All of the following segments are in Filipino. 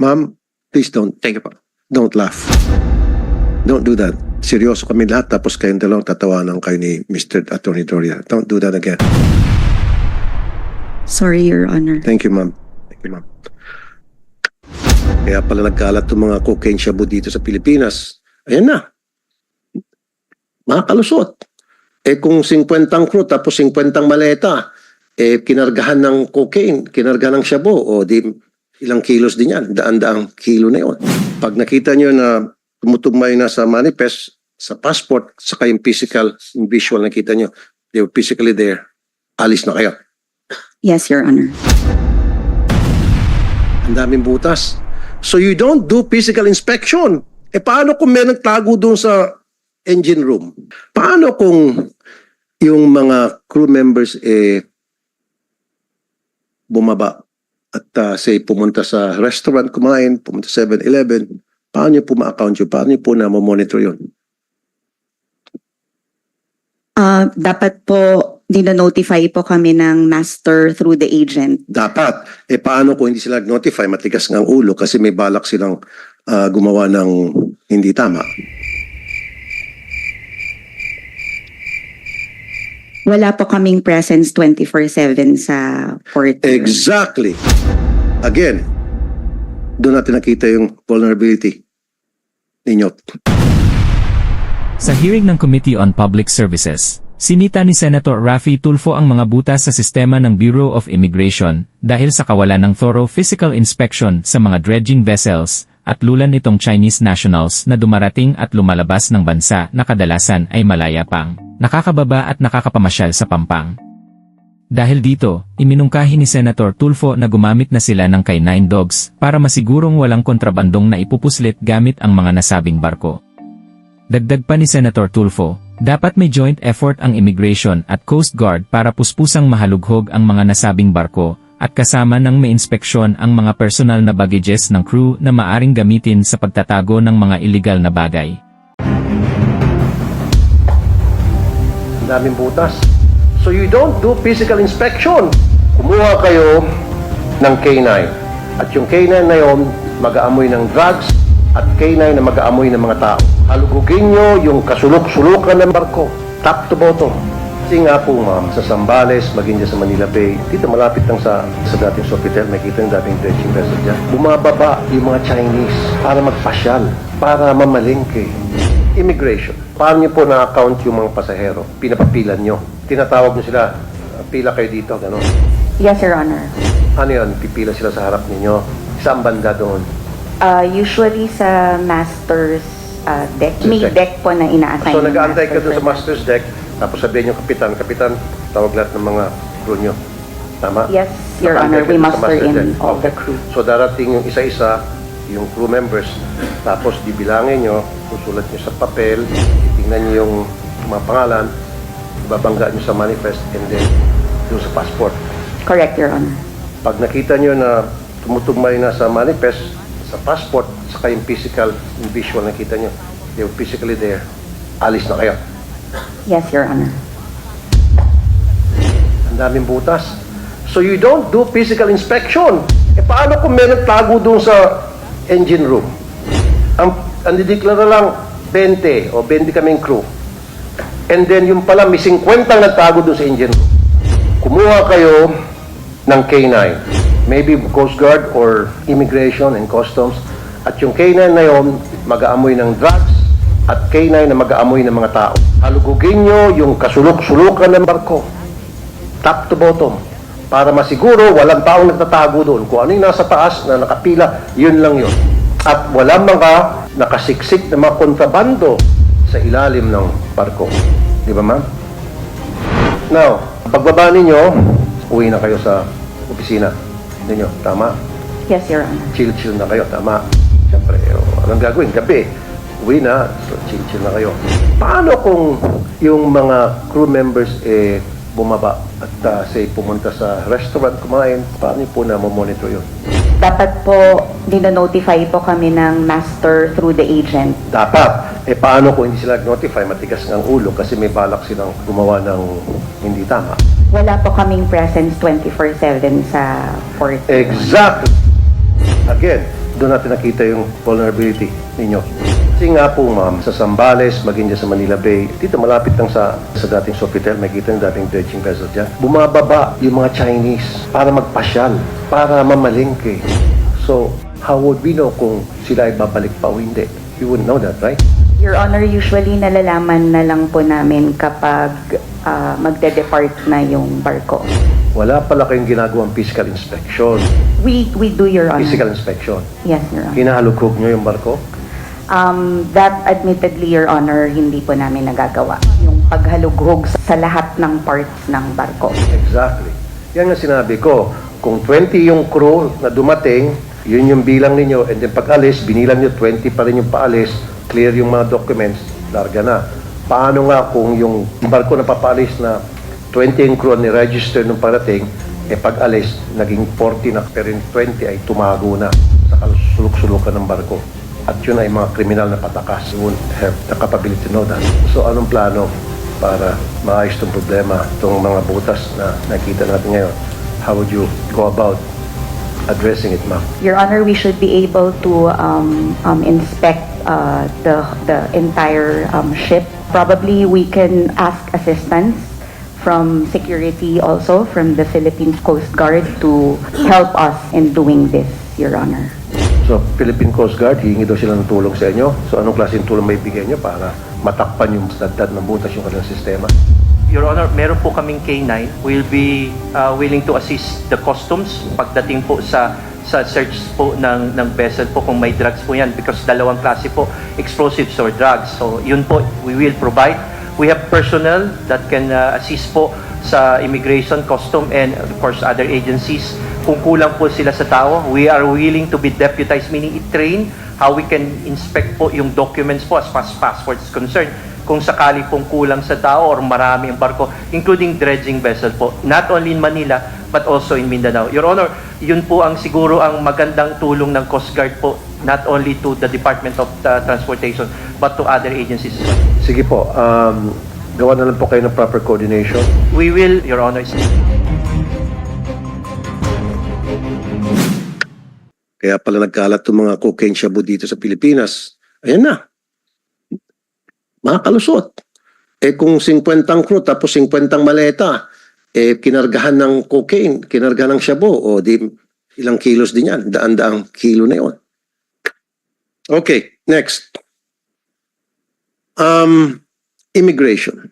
Ma'am, please don't, Thank you po. don't laugh. Don't do that. Seryoso kami lahat tapos kayong dalawang tatawanan kayo ni Mr. Attorney Doria. Don't do that again. Sorry, Your Honor. Thank you, ma'am. Thank you, ma'am. Kaya pala nagkalat yung mga cocaine shabu dito sa Pilipinas. Ayan na. Makakalusot. Eh kung 50 ang crew tapos 50 ang maleta, eh kinargahan ng cocaine, kinargahan ng shabu, o di ilang kilos din yan, daan-daang kilo na yon. Pag nakita nyo na tumutugmay na sa manifest, sa passport, saka yung physical, yung visual nakita nyo, they were physically there, alis na kayo. Yes, Your Honor. Ang daming butas. So you don't do physical inspection. Eh paano kung may nagtago doon sa engine room? Paano kung yung mga crew members eh bumaba at uh, say pumunta sa restaurant kumain, pumunta sa 7-Eleven, paano nyo po ma-account yun? Paano nyo po na monitor yun? Ah, dapat po dina-notify po kami ng master through the agent. Dapat. Eh paano kung hindi sila notify, matigas ng ulo kasi may balak silang ah, gumawa ng hindi tama. Wala po kaming presence 24-7 sa port. Exactly. Again, doon natin nakita yung vulnerability ninyo. Sa hearing ng Committee on Public Services, sinita ni Senator Raffy Tulfo ang mga butas sa sistema ng Bureau of Immigration dahil sa kawalan ng thorough physical inspection sa mga dredging vessels at lulan nitong Chinese nationals na dumarating at lumalabas ng bansa na kadalasan ay malaya pang, nakakababa at nakakapamasyal sa pampang. Dahil dito, iminungkahi ni Senator Tulfo na gumamit na sila ng K9 dogs para masigurong walang kontrabandong na ipupuslit gamit ang mga nasabing barko. Dagdag pa ni Senator Tulfo, dapat may joint effort ang Immigration at Coast Guard para puspusang mahalughog ang mga nasabing barko at kasama ng may inspeksyon ang mga personal na baggages ng crew na maaring gamitin sa pagtatago ng mga illegal na bagay. Ang daming butas. So you don't do physical inspection. Kumuha kayo ng K9. At yung K9 na yon, mag-aamoy ng drugs at K9 na mag-aamoy ng mga tao. Halugugin nyo yung kasulok-sulukan ng barko. Top to bottom. Kasi nga po ma'am, sa Sambales, maging dyan sa Manila Bay, dito malapit lang sa, sa dating Sofitel, makita yung dating dredging vessel dyan. Bumababa yung mga Chinese para magpasyal, para mamalingke. Immigration. Paano niyo po na-account yung mga pasahero? Pinapapilan nyo. Tinatawag nyo sila, "Ah, pila kayo dito, gano'n. Yes, Your Honor. Ano yun? Pipila sila sa harap ninyo. Saan banda doon? Uh, usually sa master's uh, deck. May deck. deck po na ina-assign. So nag-aantay ka doon sa master's deck, tapos sabihin yung kapitan, kapitan, tawag lahat ng mga crew nyo. Tama? Yes, Your Honor. We muster in all the crew. So darating yung isa-isa, yung crew members, tapos bibilangin nyo, susulat nyo sa papel, tingnan nyo yung mga pangalan, babangga nyo sa manifest, and then doon sa passport. Correct, Your Honor. Pag nakita nyo na tumutugmay na sa manifest, sa passport, saka yung physical, yung visual nakita nyo, they were physically there, alis na kayo. Yes, Your Honor. Ang daming butas. So you don't do physical inspection. E paano kung may nagtago doon sa engine room? Ang, ang dideklara lang 20 o 20 kaming crew. And then yung pala may 50 ang nagtago doon sa engine room. Kumuha kayo ng K9. Maybe Coast Guard or Immigration and Customs. At yung K9 na yon mag-aamoy ng drugs at K9 na mag-aamoy ng mga tao. Halugugin nyo yung kasulok-sulukan ng barko top to bottom para masiguro walang taong nagtatago doon. Kung ano yung nasa taas na nakapila, yun lang yun. At walang mga nakasiksik na mga kontrabando sa ilalim ng barko. Di ba ma'am? Now, pagbaba ninyo, uwi na kayo sa opisina ninyo. Tama? Yes, Your Honor. Chill-chill na kayo. Tama? Siyempre, oh, anong gagawin? Gabi. Uwi na, so chill-chill na kayo. Paano kung yung mga crew members eh bumaba at uh, say pumunta sa restaurant kumain, paano po na monitor yun? Dapat po dina-notify po kami ng master through the agent. Dapat. Eh paano kung hindi sila notify, matigas ng ulo kasi may balak silang gumawa ng hindi tama. Wala po kaming presence 24-7 sa port. Exactly. Again, doon natin nakita yung vulnerability ninyo. Kasi nga po ma'am, sa Zambales, maging dyan sa Manila Bay, dito malapit lang sa, sa dating Sofitel, makikita yung dating dredging vessel dyan. Bumababa yung mga Chinese para magpasyal, para mamalingke. So, how would we know kung sila ay babalik pa o hindi? You wouldn't know that, right? Your Honor, usually nalalaman na lang po namin kapag ah, magde-depart na yung barko. Wala pala kayong ginagawang physical inspection. We we do, Your Honor. Physical inspection. Yes, Your Honor. Hinahalughog nyo yung barko? Um, that admittedly, Your Honor, hindi po namin nagagawa. Yung paghalughog sa lahat ng parts ng barko. Exactly. Yan nga sinabi ko. Kung 20 yung crew na dumating, yun yung bilang ninyo, and then pag alis, binilang nyo 20 pa rin yung paalis, clear yung mga documents, larga na. Paano nga kung yung barko na papaalis na 20 yung crew ni register nung parating, eh pag alis, naging 40 na, pero yung 20 ay tumago na sa kasulok-sulukan ng barko. At yun ay mga kriminal na patakas. You won't have the capability to know that. So anong plano para maayos itong problema, itong mga butas na nakita natin ngayon? How would you go about addressing it, ma'am? Your Honor, we should be able to um, um, inspect uh, the the entire um, ship. Probably we can ask assistance from security also from the Philippines Coast Guard to help us in doing this, Your Honor. So, Philippine Coast Guard, hihingi daw sila ng tulong sa inyo. So, anong klaseng tulong may bigay nyo para matakpan yung dagdag ng butas yung kanilang sistema? Your Honor, meron po kaming K9. We'll be uh, willing to assist the customs pagdating po sa sa search po ng ng vessel po kung may drugs po yan because dalawang klase po explosives or drugs. So yun po we will provide. We have personnel that can uh, assist po sa immigration, custom and of course other agencies. Kung kulang po sila sa tao, we are willing to be deputized meaning i-train how we can inspect po yung documents po as far as passport is concerned kung sakali pong kulang sa tao or marami ang barko, including dredging vessel po, not only in Manila, but also in Mindanao. Your Honor, yun po ang siguro ang magandang tulong ng Coast Guard po, not only to the Department of uh, Transportation, but to other agencies. Sige po, um, gawa na lang po kayo ng proper coordination. We will, Your Honor, Kaya pala nagkalat yung mga cocaine shabu dito sa Pilipinas. Ayan na. Makakalusot. Eh kung 50 ang crew tapos 50 ang maleta, eh kinargahan ng cocaine, kinargahan ng shabu, o di ilang kilos din yan. Daan-daang kilo na yon. Okay, next. Um, immigration.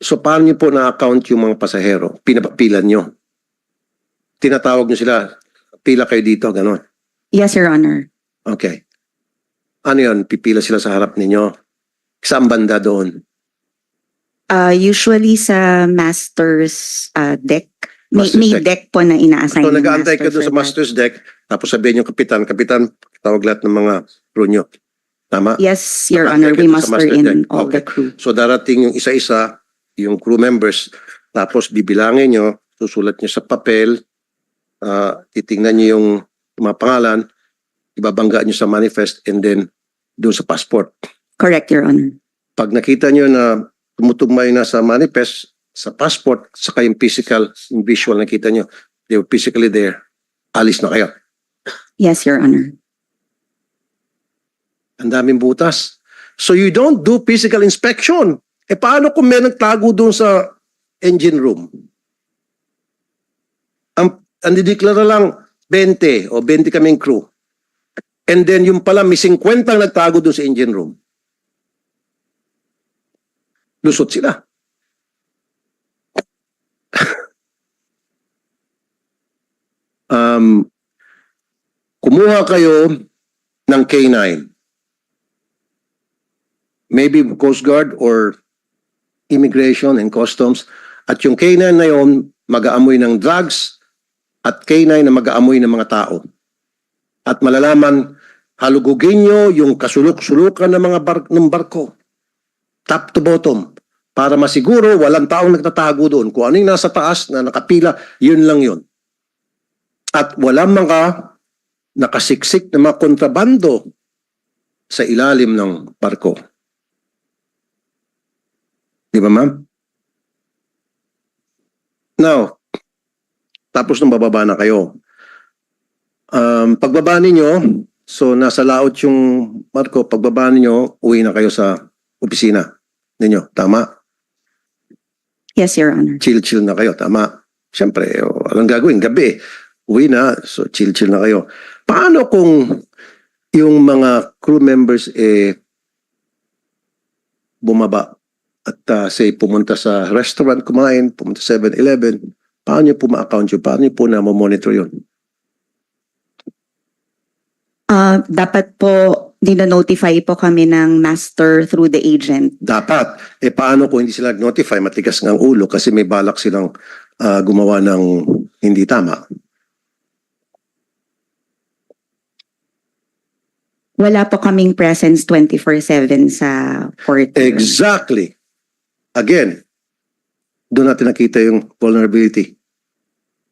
So paano niyo po na-account yung mga pasahero? Pinapapilan niyo? Tinatawag nyo sila, pila kayo dito, gano'n. Yes, Your Honor. Okay. Ano yun? Pipila sila sa harap ninyo? Saan banda doon? Uh, usually sa master's uh, deck. May, Master's may deck. deck. po na ina-assign. So nag-aantay ka doon sa master's deck, tapos sabihin yung kapitan, kapitan, tawag lahat ng mga crew nyo. Tama? Yes, Your Honor. We muster in deck. all Okay. the crew. So darating yung isa-isa, yung crew members, tapos bibilangin nyo, susulat nyo sa papel, ah, titingnan nyo yung mga pangalan, ibabangga nyo sa manifest, and then doon sa passport. Correct, Your Honor. pag nakita nyo na tumutugmay na sa manifest, sa passport, saka yung physical, yung visual nakita nyo, they were physically there, alis na kayo. Yes, Your Honor. Ang daming butas. So you don't do physical inspection. E paano kung may nagtago doon sa engine room? Ang, dideklara lang 20 o 20 kaming crew. And then yung pala may 50 ang nagtago doon sa engine room. Lusot sila. um, kumuha kayo ng K9 maybe Coast Guard or Immigration and Customs. At yung K9 na yon mag-aamoy ng drugs at K9 na mag-aamoy ng mga tao. At malalaman, halugugin nyo yung kasulok-sulukan ng mga bar- ng barko. Top to bottom. Para masiguro walang taong nagtatago doon. Kung ano yung nasa taas na nakapila, yun lang yun. At walang mga nakasiksik na mga kontrabando sa ilalim ng barko. Di ba, ma'am? Now, tapos nung bababa na kayo, Um, pagbaba ninyo, so nasa laot yung barko, pagbaba ninyo, uwi na kayo sa opisina ninyo. Tama? Yes, Your Honor. Chill-chill na kayo. Tama? Siyempre, oh, walang gagawin. Gabi, uwi na. So, chill-chill na kayo. Paano kung yung mga crew members eh bumaba at uh, say pumunta sa restaurant kumain, pumunta sa 7-Eleven, paano nyo po ma-account yun? Paano nyo po na monitor yun? Ah, dapat po dina-notify po kami ng master through the agent. Dapat. Eh paano kung hindi sila notify matigas ng ulo kasi may balak silang ah, gumawa ng hindi tama? Wala po kaming presence 24/7 sa port. Exactly. Again, doon natin nakita yung vulnerability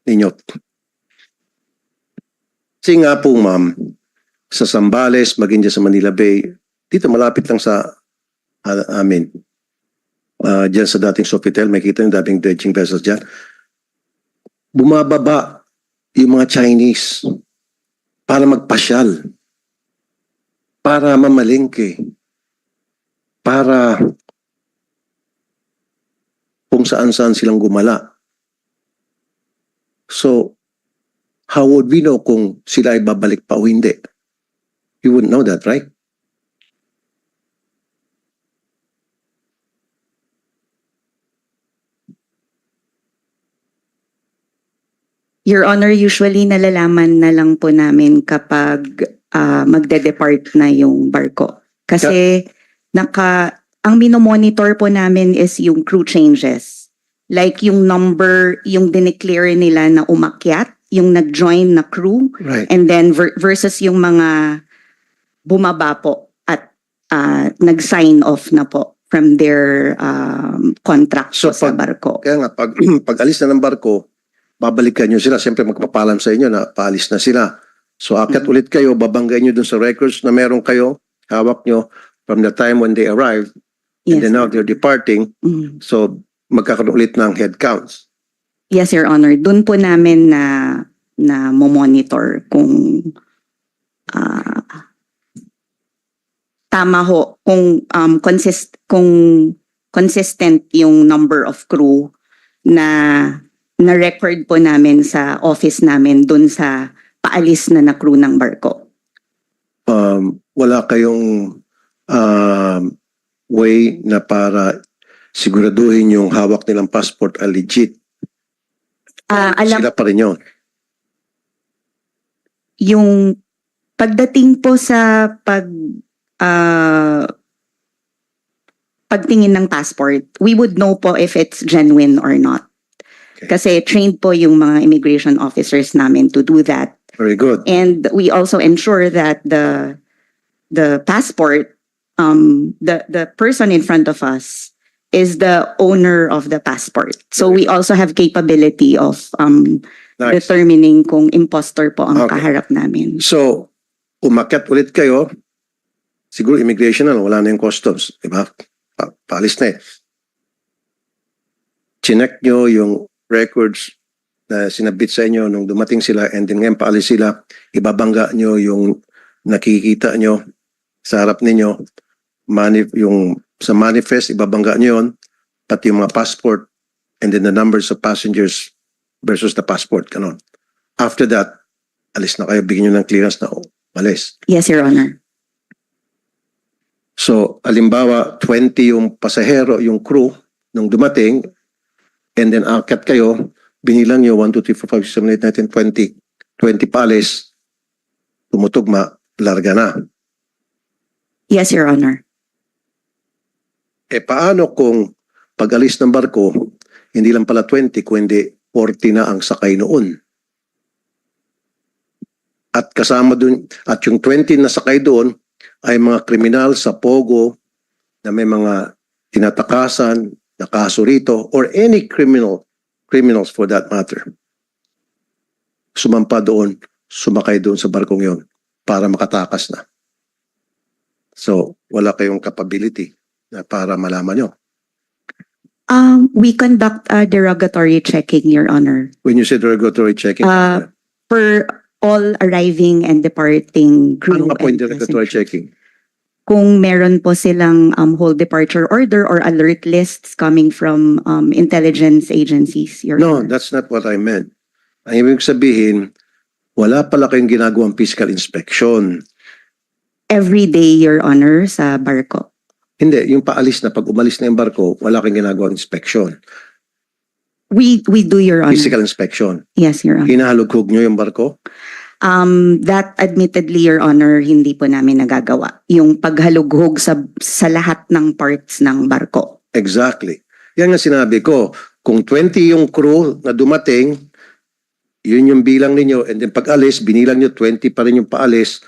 ninyo. Kasi nga po, ma'am, sa Sambales, maging dyan sa Manila Bay, dito malapit lang sa ah, amin. Ah, dyan sa dating Sofitel, may yung dating dredging vessels dyan. Bumababa yung mga Chinese para magpasyal, para mamalingke, para kung saan-saan silang gumala. So, how would we know kung sila ay babalik pa o hindi? You wouldn't know that, right? Your Honor, usually nalalaman na lang po namin kapag ah, magde-depart na yung barko. Kasi naka ang minomonitor po namin is yung crew changes. Like yung number, yung dineclare nila na umakyat, yung nag-join na crew, Right. and then ver- versus yung mga bumaba po at ah, nag-sign off na po from their um, contract So, sa pag- barko. Kaya nga, pag, pag alis na ng barko, babalikan nyo sila. Siyempre, magpapalam sa inyo na paalis na sila. So, akyat Mhm. ulit kayo, babanggay nyo dun sa records na meron kayo, hawak nyo from the time when they arrived, and Yes, then now they're departing. Mm. So, magkakaroon ulit ng head counts. Yes, Your Honor. Doon po namin na na monitor kung ah, tama ho kung um, consist kung consistent yung number of crew na na record po namin sa office namin doon sa paalis na na crew ng barko. Um, wala kayong um, way na para siguraduhin yung hawak nilang passport ay legit. Ah, alam Sila pa rin yun. yung pagdating po sa pag ah, pagtingin ng passport, we would know po if it's genuine or not. Okay. Kasi trained po yung mga immigration officers namin to do that. Very good. And we also ensure that the the passport, um, the the person in front of us is the owner of the passport. So we also have capability of um, Nice. determining kung impostor po ang Okay. kaharap namin. So, umakyat ulit kayo, siguro immigration na, wala na yung customs, di ba? Pa paalis na eh. Chinek nyo yung records na sinabit sa inyo nung dumating sila and then ngayon paalis sila, ibabangga nyo yung nakikita nyo sa harap ninyo, mani yung sa manifest, ibabangga nyo yun, pati yung mga passport and then the numbers of passengers versus the passport, kanon. After that, alis na kayo, bigyan nyo ng clearance na oh, alis. Yes, Your Honor. So, alimbawa, 20 yung pasahero, yung crew, nung dumating, and then akat kayo, binilang nyo 1, 2, 3, 4, 5, 6, 7, 8, 9, 10, 20. 20 palis, tumutugma, larga na. Yes, Your Honor. Eh paano kung pag-alis ng barko, hindi lang pala 20, kundi 40 na ang sakay noon? At kasama dun, at yung 20 na sakay doon ay mga kriminal sa Pogo na may mga tinatakasan, na kaso rito, or any criminal, criminals for that matter. Sumampa doon, sumakay doon sa barkong yon para makatakas na. So, wala kayong capability para malaman nyo. Um, we conduct a derogatory checking, Your Honor. When you say derogatory checking, Uh, per all arriving and departing crew. Ano nga po yung and derogatory passenger. checking? Kung meron po silang um, whole departure order or alert lists coming from um, intelligence agencies, Your No, Honor. that's not what I meant. Ang ibig sabihin, wala pala kayong ginagawang physical inspection. Every day, Your Honor, sa barko. Hindi, yung paalis na, pag umalis na yung barko, wala kayong ginagawang inspection. We we do, Your Honor. Physical inspection. Yes, Your Honor. Hinahalughog nyo yung barko? Um, that admittedly, Your Honor, hindi po namin nagagawa. Yung paghalughog sa, sa lahat ng parts ng barko. Exactly. Yan nga sinabi ko. Kung 20 yung crew na dumating, yun yung bilang ninyo. And then pag alis, binilang nyo 20 pa rin yung paalis,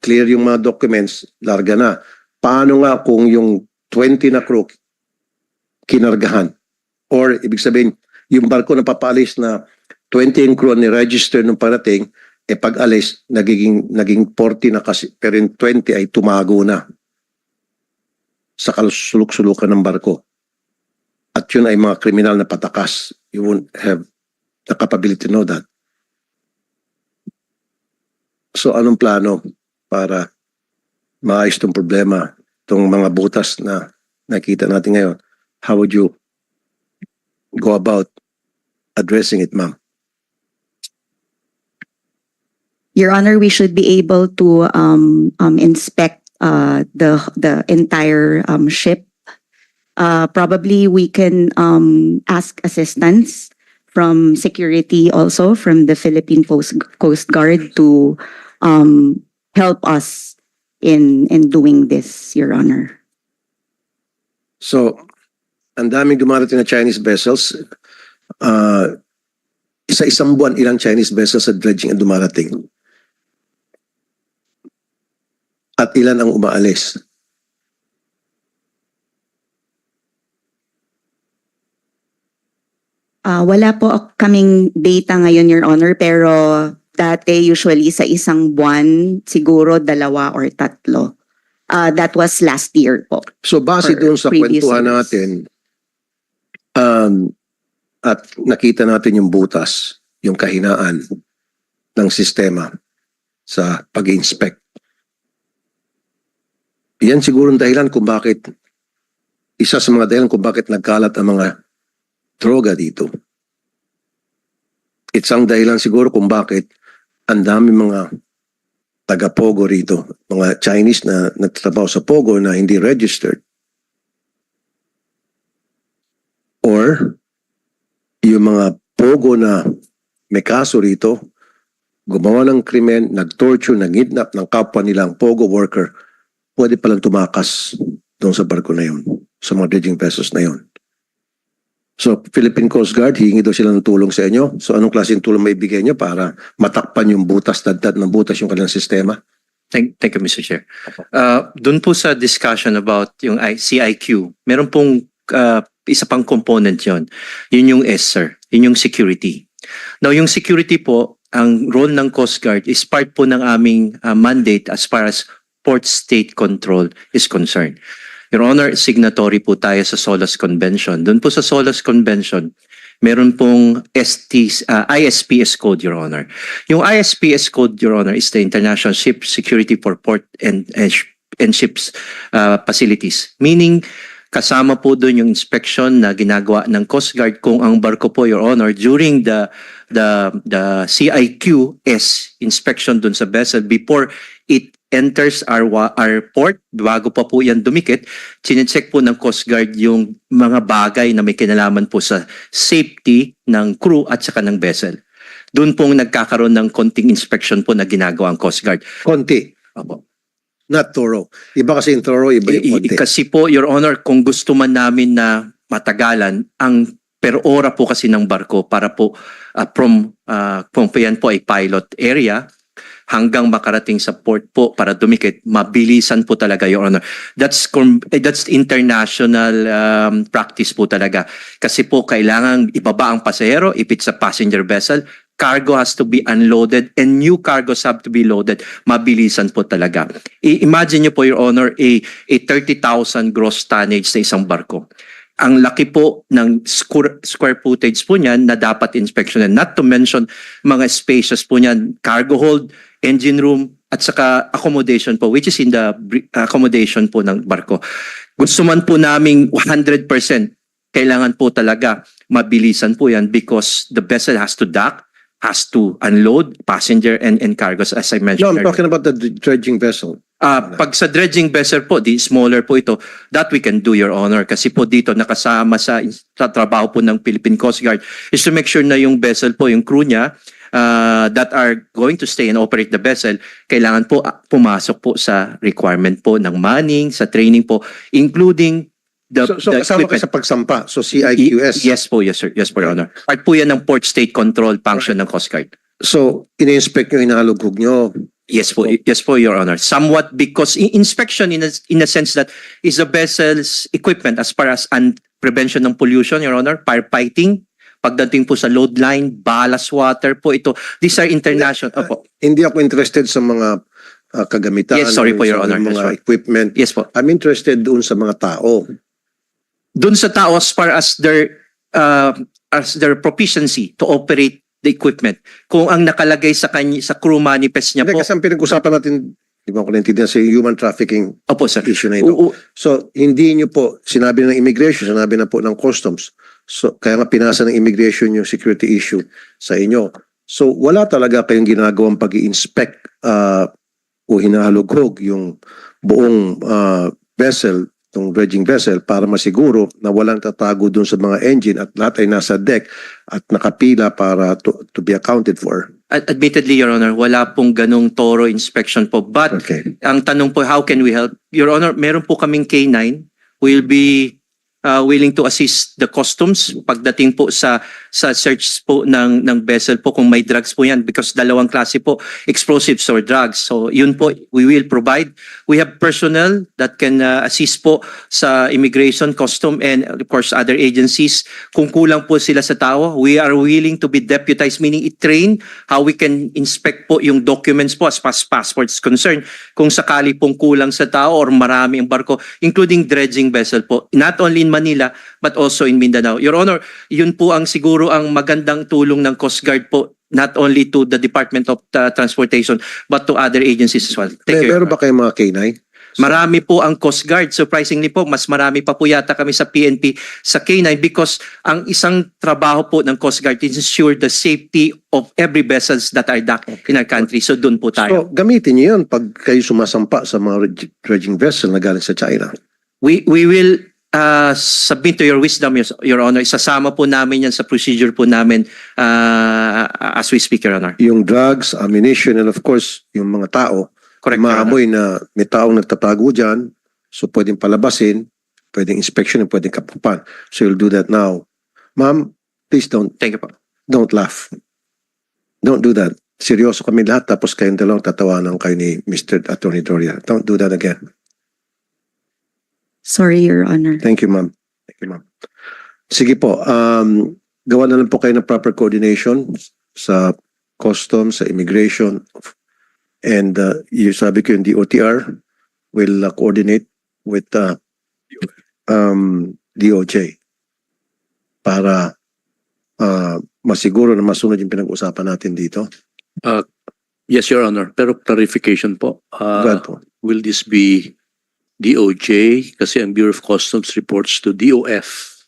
clear yung mga documents, larga na. Paano nga kung yung 20 na crew kinargahan? Or ibig sabihin, yung barko na papaalis na 20 yung crew ni register nung parating, eh pag alis, nagiging, naging 40 na kasi, pero yung 20 ay tumago na sa kasulok-sulukan ng barko at yun ay mga kriminal na patakas. You won't have the capability to know that. So anong plano para maayos itong problema, itong mga butas na nakita natin ngayon? How would you go about addressing it, ma'am? Your Honor, we should be able to um, um, inspect uh, the the entire um, ship. Uh, probably we can um, ask assistance from security also from the Philippine Coast, Coast Guard to um, help us in in doing this, Your Honor. So, ang daming dumarating na Chinese vessels. Uh, isa-isang buwan, ilang Chinese vessels sa dredging ang dumarating? At ilan ang umaalis? Uh, wala po ak- kaming data ngayon, Your Honor, pero dati usually sa isang buwan, siguro dalawa or tatlo. Uh, that was last year po. So base doon sa kwentuhan natin, um, at nakita natin yung butas, yung kahinaan ng sistema sa pag-inspect. Yan siguro ang dahilan kung bakit, isa sa mga dahilan kung bakit nagkalat ang mga droga dito. It's ang dahilan siguro kung bakit ang dami mga taga-Pogo rito, mga Chinese na nagtatrabaho sa Pogo na hindi registered. Or yung mga Pogo na may kaso rito, gumawa ng krimen, nag-torture, nag-kidnap ng kapwa nilang Pogo worker, pwede palang tumakas doon sa barko na yun, sa mga dredging vessels na yun. So, Philippine Coast Guard, hihingi daw sila ng tulong sa inyo. So, anong klaseng tulong may bigay nyo para matakpan yung butas, dadad ng butas yung kanilang sistema? Thank, thank you, Mr. Chair. Uh, Doon po sa discussion about yung CIQ, meron pong uh, isa pang component yon. Yun yung S, sir. Yun yung security. Now, yung security po, ang role ng Coast Guard is part po ng aming uh, mandate as far as port state control is concerned. Your Honor, signatory po tayo sa SOLAS Convention. Doon po sa SOLAS Convention, meron pong ST, uh, ISPS code, Your Honor. Yung ISPS code, Your Honor, is the International Ship Security for Port and, and, and Ships uh, Facilities. Meaning, kasama po doon yung inspection na ginagawa ng Coast Guard kung ang barko po, Your Honor, during the the the CIQS inspection doon sa vessel before it enters our our port bago pa po yan dumikit chinecheck po ng Coast Guard yung mga bagay na may kinalaman po sa safety ng crew at saka ng vessel doon pong nagkakaroon ng konting inspection po na ginagawa ang Coast Guard Konti, Opo. not thorough. Iba kasi yung thorough, iba yung konti. kasi po, Your Honor, kung gusto man namin na matagalan, ang per ora po kasi ng barko para po uh, from, uh, kung yan po ay pilot area, hanggang makarating sa port po para dumikit, mabilisan po talaga, Your Honor. That's, eh, that's international um, practice po talaga. Kasi po, kailangan ibaba ang pasahero if it's passenger vessel, cargo has to be unloaded and new cargos have to be loaded. Mabilisan po talaga. I- imagine nyo po, Your Honor, a, a 30,000 gross tonnage sa isang barko. Ang laki po ng square, square footage po niyan na dapat inspeksyonan. Not to mention mga spaces po niyan, cargo hold, engine room, at saka accommodation po, which is in the accommodation po ng barko. Gusto man po naming 100%, kailangan po talaga mabilisan po yan because the vessel has to dock, has to unload passenger and, and cargos as I mentioned. No, I'm earlier. talking about the dredging vessel. Ah, pag sa dredging vessel po, di smaller po ito, that we can do, Your Honor. Kasi po dito, nakasama sa, sa trabaho po ng Philippine Coast Guard is to make sure na yung vessel po, yung crew niya, ah, that are going to stay and operate the vessel, kailangan po ah, pumasok po sa requirement po ng manning, sa training po, including the, So, so the kasama equipment. sa pagsampa. So CIQS. Yes po, yes sir. Yes po, Your Honor. Part po yan ng port state control function ng Coast Guard. So, ini-inspect nyo, inahalughog nyo. Yes po, yes po, Your Honor. Somewhat because inspection in a, in a sense that is the vessel's equipment as far as an prevention ng pollution, Your Honor, firefighting, pagdating po sa load line, ballast water po ito. These are international. Opo. Hindi ako interested sa mga ah, kagamitan. Yes, sorry po, Your Honor. Mga sorry. equipment. Yes po. I'm interested doon sa mga tao. Doon sa tao as far as their uh, as their proficiency to operate the equipment. Kung ang nakalagay sa kanya sa crew manifest niya Hindi, po. kasi ang pinag-usapan natin, di ba ko naintindihan sa human trafficking Opo, sir. issue na ito. U- So, hindi nyo po, sinabi ng immigration, sinabi na po ng customs. So, kaya nga pinasa ng immigration yung security issue sa inyo. So, wala talaga kayong ginagawang pag inspect uh, o hinahalughog yung buong uh, vessel, itong dredging vessel, para masiguro na walang tatago dun sa mga engine at lahat ay nasa deck at nakapila para to, to be accounted for. Ad- Admittedly, Your Honor, wala pong ganong thorough inspection po. But Okay. ang tanong po, how can we help? Your Honor, meron po kaming K9. We'll be uh, willing to assist the customs pagdating po sa sa search po ng ng vessel po kung may drugs po yan because dalawang klase po explosives or drugs so yun po we will provide we have personnel that can uh, assist po sa immigration custom and of course other agencies. Kung kulang po sila sa tao we are willing to be deputized meaning i-train how we can inspect po yung documents po as far as passports concerned. Kung sakali pong kulang sa tao or marami ang barko including dredging vessel po. Not only in Manila but also in Mindanao. Your honor yun po ang siguro ang magandang tulong ng Coast Guard po not only to the Department of uh, Transportation but to other agencies as well May, Thank you, Your meron ba kayong mga K9? Marami po ang Coast Guard. Surprisingly po, mas marami pa po yata kami sa PNP sa K9 because ang isang trabaho po ng Coast Guard is ensure the safety of every vessels that are docked in our country. So doon po tayo. So, gamitin niyo yun pag kayo sumasampa sa mga dredging vessel na galing sa China. We we will uh, submit to your wisdom, Your Your Honor. Isasama po namin yan sa procedure po namin uh, as we speak, Your Honor. Yung drugs, ammunition, and of course, yung mga tao, Correct, maamoy na may taong nagtatago dyan, so pwedeng palabasin, pwedeng inspection, and pwedeng kapupan. So you'll do that now. Ma'am, please don't, Thank you po. don't laugh. Don't do that. Seryoso kami lahat, tapos kayong dalawang tatawanan kayo ni Mr. Attorney Doria. Don't do that again. Sorry, Your Honor. Thank you, ma'am. Thank you, ma'am. Sige po, um, gawa na lang po kayo ng proper coordination sa customs, sa immigration, and uh, yung sabi ko yung DOTR will uh, coordinate with uh, um, DOJ para uh, masiguro na masunod yung pinag-usapan natin dito. Yes, Your Honor. Pero clarification po. Go Uh, ahead po. will this be DOJ? Kasi ang Bureau of Customs reports to DOF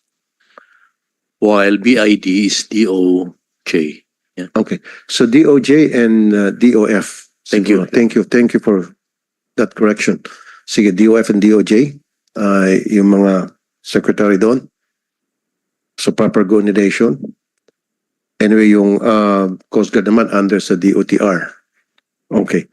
while BID is DOJ. Okay. So DOJ and uh, DOF. Thank you. Thank you. Thank you for that correction. Sige, DOF and DOJ, uh, yung mga secretary doon. So proper coordination. Anyway, yung uh, Coast Guard naman under sa DOTR. Okay.